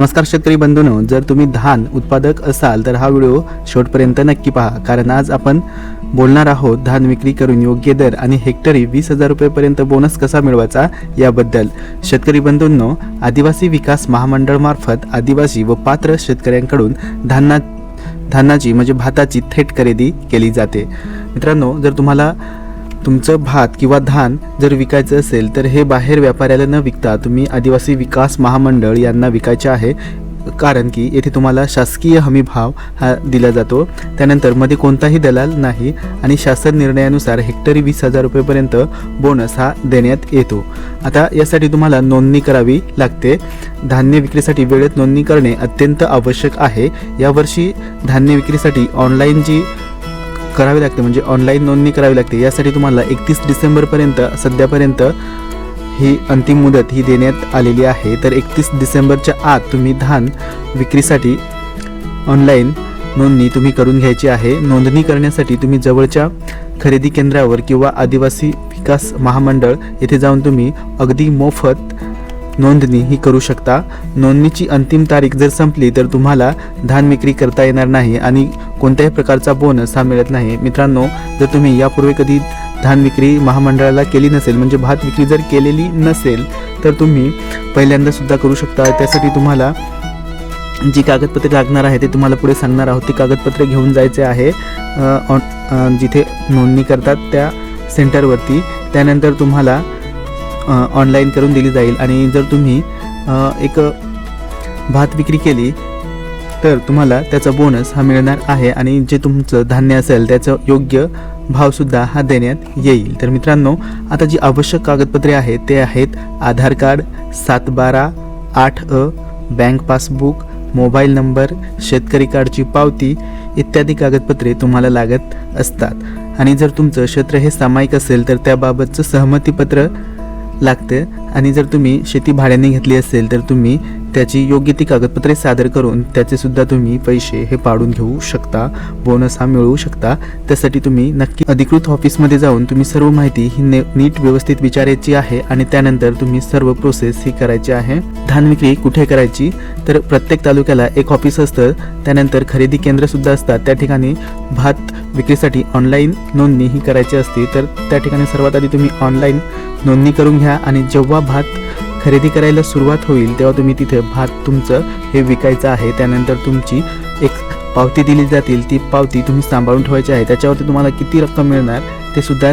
नमस्कार शेतकरी बंधूंनो जर तुम्ही धान उत्पादक असाल तर हा व्हिडिओ शेवटपर्यंत नक्की पहा कारण आज आपण बोलणार आहोत धान विक्री करून योग्य दर आणि हेक्टरी वीस हजार रुपयेपर्यंत बोनस कसा मिळवायचा याबद्दल. शेतकरी बंधूंनो आदिवासी विकास महामंडळमार्फत आदिवासी व पात्र शेतकऱ्यांकडून धान्ना धानाची म्हणजे भाताची थेट खरेदी केली जाते. मित्रांनो जर तुम्हाला तुमचं भात किंवा धान जर विकायचं असेल तर हे बाहेर व्यापाऱ्याला न विकता तुम्ही आदिवासी विकास महामंडळ यांना विकायचे आहे. कारण की येथे तुम्हाला शासकीय हमी भाव हा दिला जातो. त्यानंतरमध्ये कोणताही दलाल नाही आणि शासन निर्णयानुसार हेक्टरी वीस हजार रुपयेपर्यंत बोनस हा देण्यात येतो. आता यासाठी तुम्हाला नोंदणी करावी लागते. धान्य विक्रीसाठी वेळेत नोंदणी करणे अत्यंत आवश्यक आहे. यावर्षी धान्य विक्रीसाठी ऑनलाईन जी करावी लागते म्हणजे ऑनलाईन नोंदणी करावी लागते. यासाठी तुम्हाला एकतीस डिसेंबरपर्यंत सध्यापर्यंत ही अंतिम मुदत ही देण्यात आलेली आहे. तर एकतीस डिसेंबरच्या आत तुम्ही धान विक्रीसाठी ऑनलाईन नोंदणी तुम्ही करून घ्यायची आहे. नोंदणी करण्यासाठी तुम्ही जवळच्या खरेदी केंद्रावर किंवा आदिवासी विकास महामंडळ येथे जाऊन तुम्ही अगदी मोफत नोंदणी ही करू शकता. नोंदणीची अंतिम तारीख जर संपली तर तुम्हाला धान विक्री करता येणार नाही आणि कोणत्याही प्रकारचा बोनस हा मिळत नाही. मित्रांनो जर तुम्ही यापूर्वी कधी धान विक्री महामंडळाला केली नसेल म्हणजे भात विक्री जर केलेली नसेल तर तुम्ही पहिल्यांदा सुद्धा करू शकता. त्यासाठी तुम्हाला जी कागदपत्रे लागणार आहे ते तुम्हाला पुढे सांगणार आहोत. ती कागदपत्रे घेऊन जायचे आहे ऑन जिथे नोंदणी करतात त्या सेंटरवरती. त्यानंतर तुम्हाला ऑनलाईन करून दिली जाईल. आणि जर तुम्ही एक भात विक्री केली तर तुम्हाला त्याचा बोनस हा मिळणार आहे आणि जे तुमचं धान्य असेल त्याचं योग्य भावसुद्धा हा देण्यात येईल. तर मित्रांनो आता जी आवश्यक कागदपत्रे आहेत ते आहेत आधार कार्ड सात बारा आठ अ बँक पासबुक मोबाईल नंबर शेतकरी कार्डची पावती इत्यादी कागदपत्रे तुम्हाला लागत असतात. आणि जर तुमचं क्षेत्र हे सामायिक असेल तर त्याबाबतचं सहमतीपत्र लागते. आणि जर तुम्ही शेती भाड्याने घेतली असेल तर तुम्ही त्याची योग्य ती कागदपत्रे सादर करून त्याचे सुद्धा तुम्ही पैसे हे पाडून घेऊ शकता बोनस हा मिळवू शकता. त्यासाठी तुम्ही नक्की अधिकृत ऑफिसमध्ये जाऊन तुम्ही सर्व माहिती ही ने नीट व्यवस्थित विचारायची आहे आणि त्यानंतर तुम्ही सर्व प्रोसेस ही करायची आहे. धान विक्री कुठे करायची? तर प्रत्येक तालुक्याला एक ऑफिस असतं. त्यानंतर खरेदी केंद्र सुद्धा असतात. त्या ठिकाणी भात विक्रीसाठी ऑनलाईन नोंदणी ही करायची असते. तर त्या ठिकाणी सर्वात आधी तुम्ही ऑनलाईन नोंदणी करून घ्या आणि जेव्हा भात खरेदी करायला सुरुवात होईल तेव्हा तुम्ही तिथे भात तुमचं हे विकायचं आहे. त्यानंतर तुमची एक पावती दिली जातील. ती पावती तुम्ही सांभाळून ठेवायची आहे. त्याच्यावरती तुम्हाला किती रक्कम मिळणार ते सुद्धा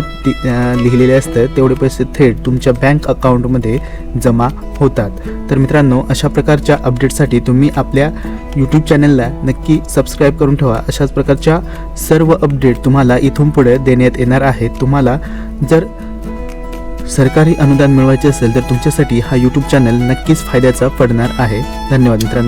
लिहिलेले असतं. तेवढे पैसे थेट तुमच्या बँक अकाउंटमध्ये जमा होतात. तर मित्रांनो अशा प्रकारच्या अपडेटसाठी तुम्ही आपल्या यूट्यूब चॅनलला नक्की सबस्क्राईब करून ठेवा. अशाच प्रकारच्या सर्व अपडेट तुम्हाला इथून पुढे देण्यात येणार आहेत. तुम्हाला जर सरकारी अनुदान मिळवायचे असेल तर तुमच्यासाठी हा यूट्यूब चॅनल नक्कीच फायद्याचा पडणार आहे. धन्यवाद मित्रांनो.